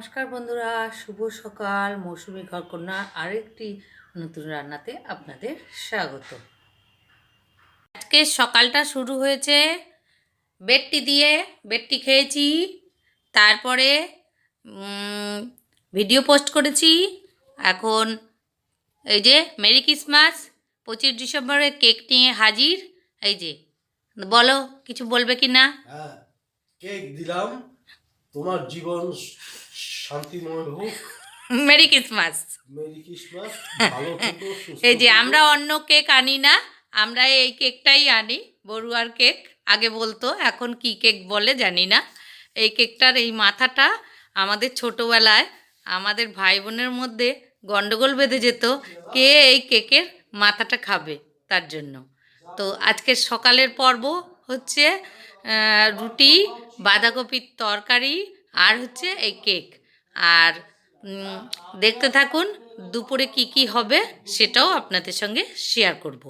নমস্কার বন্ধুরা, শুভ সকাল, মৌসুমি ঘরকন্যা আরেকটি নতুন রান্নাতে আপনাদের স্বাগত। আজকে সকালটা শুরু হয়েছে বেডটি দিয়ে বেডটি খেয়েছি, তারপরে ভিডিও পোস্ট করেছি। এখন এই যে মেরি ক্রিসমাস, পঁচিশ ডিসেম্বরে কেক নিয়ে হাজির, এই যে, বলো, কিছু বলবে কি না হ্যাঁ কেক দিলাম, তোমার জীবন শান্তিময় হোক। Merry Christmas. মেরি ক্রিসমাস ভালো থেকো এই যে আমরা অন্য কেক আনি না আমরা এই কেকটাই আনি বড়ুয়ার কেক আগে বলতো এখন কি কেক বলে জানি না। এই কেকটার এই মাথাটা আমাদের ছোটোবেলায় আমাদের ভাই বোনের মধ্যে গন্ডগোল বেঁধে যেত কে এই কেকের মাথাটা খাবে তার জন্য। তো আজকের সকালের পর্ব হচ্ছে রুটি বাঁধাকপির তরকারি আর হচ্ছে এই কেক। আর দেখতে থাকুন দুপুরে কি কি হবে সেটাও আপনাদের সঙ্গে শেয়ার করব।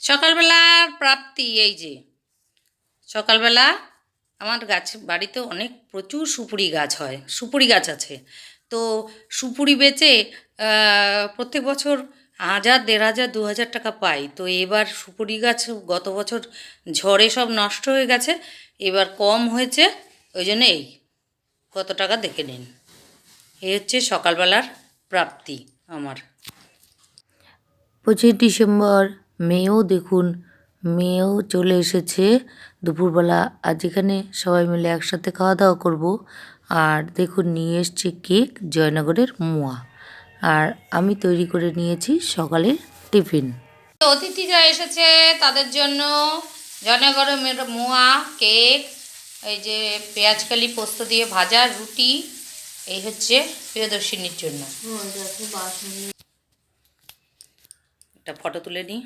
সকালবেলার প্রাপ্তি এই যে। সকালবেলা আমার গাছ, বাড়িতে অনেক প্রচুর সুপুরি গাছ হয়, সুপুরি গাছ আছে। তো সুপুরি বেচে প্রত্যেক বছর হাজার, দেড় হাজার, দু হাজার টাকা পাই। তো এবার সুপুরি গাছ গত বছর ঝড়ে সব নষ্ট হয়ে গেছে, এবার কম হয়েছে। ওই জন্য এই কত টাকা দেখে নিন। এই হচ্ছে সকালবেলার প্রাপ্তি আমার। পঁচিশ ডিসেম্বর মেয়েও দেখুন মেয়েও চলে এসেছে। দুপুরবেলা আজ এখানে সবাই মিলে একসাথে খাওয়া দাওয়া করব। আর দেখুন নিয়ে এসছে কেক জয়নগরের মোয়া। আর আমি তৈরি করে নিয়েছি সকালের টিফিন। অতিথিরা এসেছে তাদের জন্য জয়নগরের মোয়া কেক এই যে পেঁয়াজকালি পোস্ত দিয়ে ভাজা রুটি এই হচ্ছে প্রিয়দর্শিনীর জন্য। একটা ফটো তুলে নিই।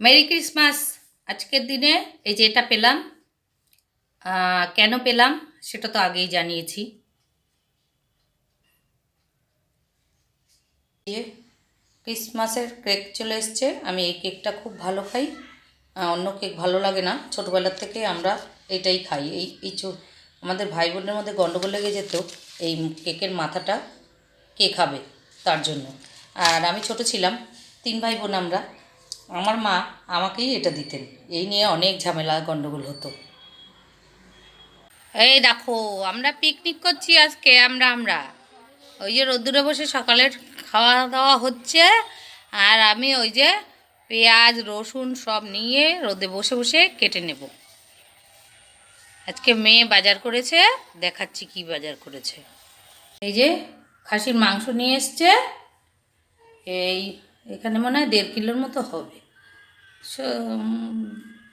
মেরি ক্রিসমাস আজকের দিনে এই যে এটা পেলাম কেন পেলাম সেটা তো আগেই জানিয়েছি। যে ক্রিসমাসের কেক চলে এসছে। আমি এই কেকটা খুব ভালো খাই। অন্য কেক ভালো লাগে না। ছোটোবেলার থেকে আমরা এটাই খাই। এই চো- আমাদের ভাই বোনের মধ্যে গণ্ডগোল লেগে যেত এই কেকের মাথাটা কে খাবে তার জন্য। আর আমি ছোট ছিলাম, তিন ভাই বোন আমরা। আমার মা আমাকেই এটা দিতেন। এই নিয়ে অনেক ঝামেলা গণ্ডগোল হতো। এই দেখো, আমরা পিকনিক করছি আজকে, আমরা আমরা। ওই যে রোদ্দুরে বসে সকালের খাওয়া দাওয়া হচ্ছে। আর আমি ওই যে পেঁয়াজ, রসুন সব নিয়ে রোদে বসে বসে কেটে নেব। আজকে মেয়ে বাজার করেছে, দেখাচ্ছি কি বাজার করেছে। এই যে খাসির মাংস নিয়ে এসছে। এই এখানে মনে হয় দেড় কিলোর মতো হবে।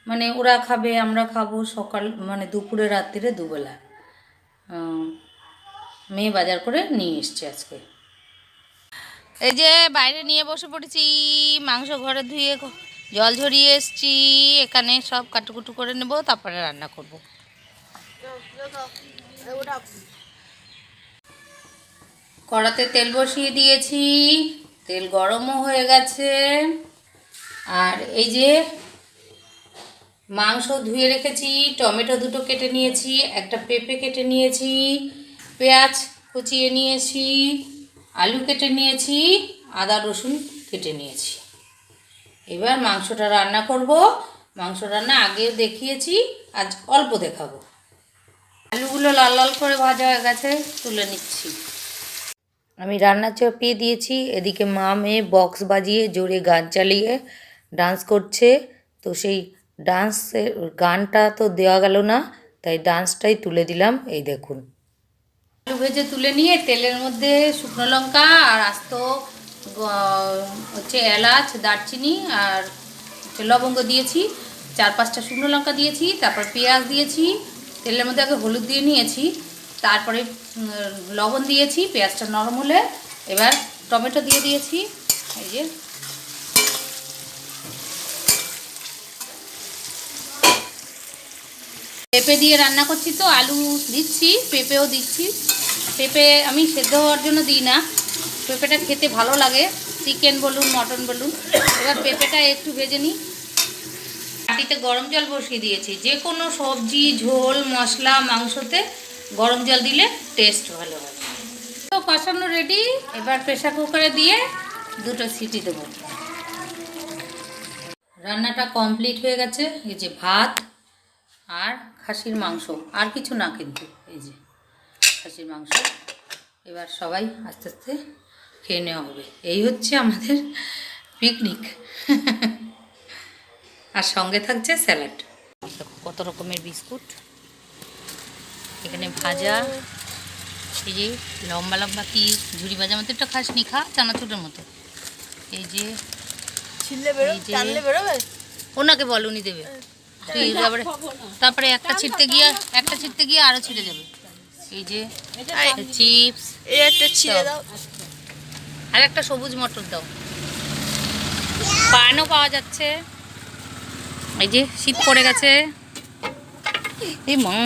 মানে ওরা খাবে, আমরা খাব সকাল মানে দুপুরে, রাত্রিরে দুবেলা। মেয়ে বাজার করে নিয়ে এসছে আজকে। এই যে বাইরে নিয়ে বসে পড়েছি, মাংস ঘরে ধুয়ে জল ঝরিয়ে এসছি, এখানে সব কাটুকুটু করে নেব, তারপরে রান্না করব। কড়াতে তেল বসিয়ে দিয়েছি, তেল গরমও হয়ে গেছে। আর এই যে মাংস ধুয়ে রেখেছি, টমেটো দুটো কেটে নিয়েছি, একটা পেঁপে কেটে নিয়েছি, পেঁয়াজ কুচিয়ে নিয়েছি আলু কেটে নিয়েছি, আদা, রসুন কেটে নিয়েছি। এবার মাংসটা রান্না করব। মাংস রান্না আগেও দেখিয়েছি, আজ অল্প দেখাবো। আলুগুলো লাল লাল করে ভাজা হয়ে গেছে, তুলে নিচ্ছি। আমি রান্না চাপিয়ে দিয়েছি, এদিকে মা মেয়ে বক্স বাজিয়ে জোরে গান চালিয়ে ডান্স করছে। তো সেই ডান্সের গানটা তো দেওয়া গেল না, তাই ডান্সটাই তুলে দিলাম, এই দেখুন। আলু ভেজে তুলে নিয়ে তেলের মধ্যে শুকনো লঙ্কা আর আস্ত হচ্ছে এলাচ, দারচিনি আর লবঙ্গ দিয়েছি। চার পাঁচটা শুকনো লঙ্কা দিয়েছি, তারপর পেঁয়াজ দিয়েছি, তেলের মধ্যে আগে হলুদ দিয়ে নিয়েছি, তারপরে লবণ দিয়েছি, পেঁয়াজটা নরম হলে এবার টমেটো দিয়ে দিয়েছি, এই যে। পেঁপে দিয়ে রান্না করছি তো, আলু দিচ্ছি, পেঁপেও দিচ্ছি। পেঁপে আমি সেদ্ধ হওয়ার জন্য দিই না। পেঁপেটা খেতে ভালো লাগে। চিকেন বলুন, মটন বলুন। এবার পেঁপেটা একটু ভেজে নিই। বাটিতে গরম জল বসিয়ে দিয়েছি। যে কোনো সবজি, ঝোল, মশলা, মাংসতে গরম জল দিলে টেস্ট ভালো হয়। তো কষানো রেডি এবার প্রেশার কুকারে দিয়ে দুটো সিটি দেবো। রান্নাটা কমপ্লিট হয়ে গেছে। এই যে ভাত আর খাসির মাংস। আর কিছু না কিন্তু এই যে খাসির মাংস। এবার সবাই আস্তে আস্তে খেয়ে নেওয়া হবে। এই হচ্ছে আমাদের পিকনিক আর সঙ্গে থাকছে স্যালাড কত রকমের বিস্কুট। এখানে ভাজা এই যে লম্বা লম্বা কি ঝুড়ি ভাজা মতো একটা খাসনি খা চানাচুরের মতো। এই যে ছিললে বেরো বেরোবে? ওনাকে বল উনি দেবে। তুই তারপরে তারপরে একটা ছিটতে গিয়ে একটা ছিটতে গিয়ে আরও ছিটে যাবে। এই যে চিপস এই একটা ছিঁড়ে দাও। আর একটা সবুজ মটর দাও। পানও পাওয়া যাচ্ছে। এই যে শীত পড়ে গেছে। এই মা।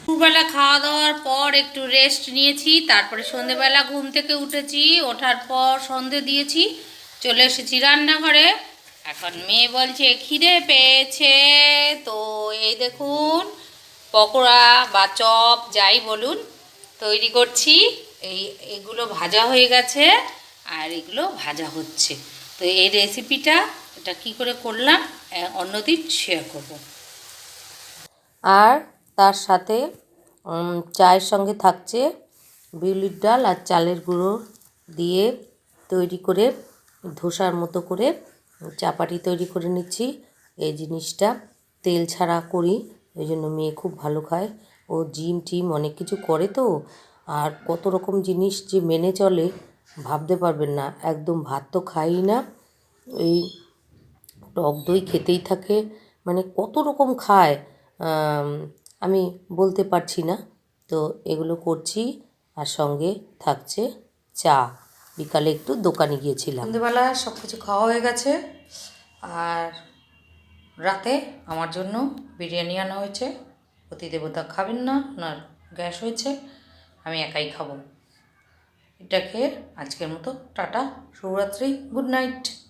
দুপুরবেলা খাওয়া দাওয়ার পর একটু রেস্ট নিয়েছি তারপরে সন্ধেবেলা ঘুম থেকে উঠেছি ওঠার পর সন্ধে দিয়েছি চলে এসেছি রান্নাঘরে। এখন মেয়ে বলছে, খিদে পেয়েছে তো এই দেখুন, পকোড়া বা চপ যাই বলুন, তৈরি করছি। এই, এগুলো ভাজা হয়ে গেছে আর এগুলো ভাজা হচ্ছে। তো এই রেসিপিটা এটা কি করে করলাম অন্যদিন শেয়ার করব। আর তার সাথে চায়ের সঙ্গে থাকছে বিউলির ডাল আর চালের গুঁড়ো দিয়ে তৈরি করে ধোসার মতো করে চাপাটি তৈরি করে নিচ্ছি। এই জিনিসটা তেল ছাড়া করি ওই জন্য মেয়ে খুব ভালো খায়। ও জিম টিম অনেক কিছু করে তো, আর কত রকম জিনিস যে মেনে চলে ভাবতে পারবেন না। একদম ভাত তো খাই না। এই টক দই খেতেই থাকে মানে কত রকম খায় আমি বলতে পারছি না। তো এগুলো করছি, আর সঙ্গে থাকছে চা। বিকালে একটু দোকানে গিয়েছিলাম। সন্ধ্যেবেলা সব কিছু খাওয়া হয়ে গেছে। আর রাতে আমার জন্য বিরিয়ানি আনা হয়েছে। অতি দেবতা খাবেন না, ওনার গ্যাস হয়েছে, আমি একাই খাব। এটা খেয়ে আজকের মতো টাটা, শুভরাত্রি, গুড নাইট।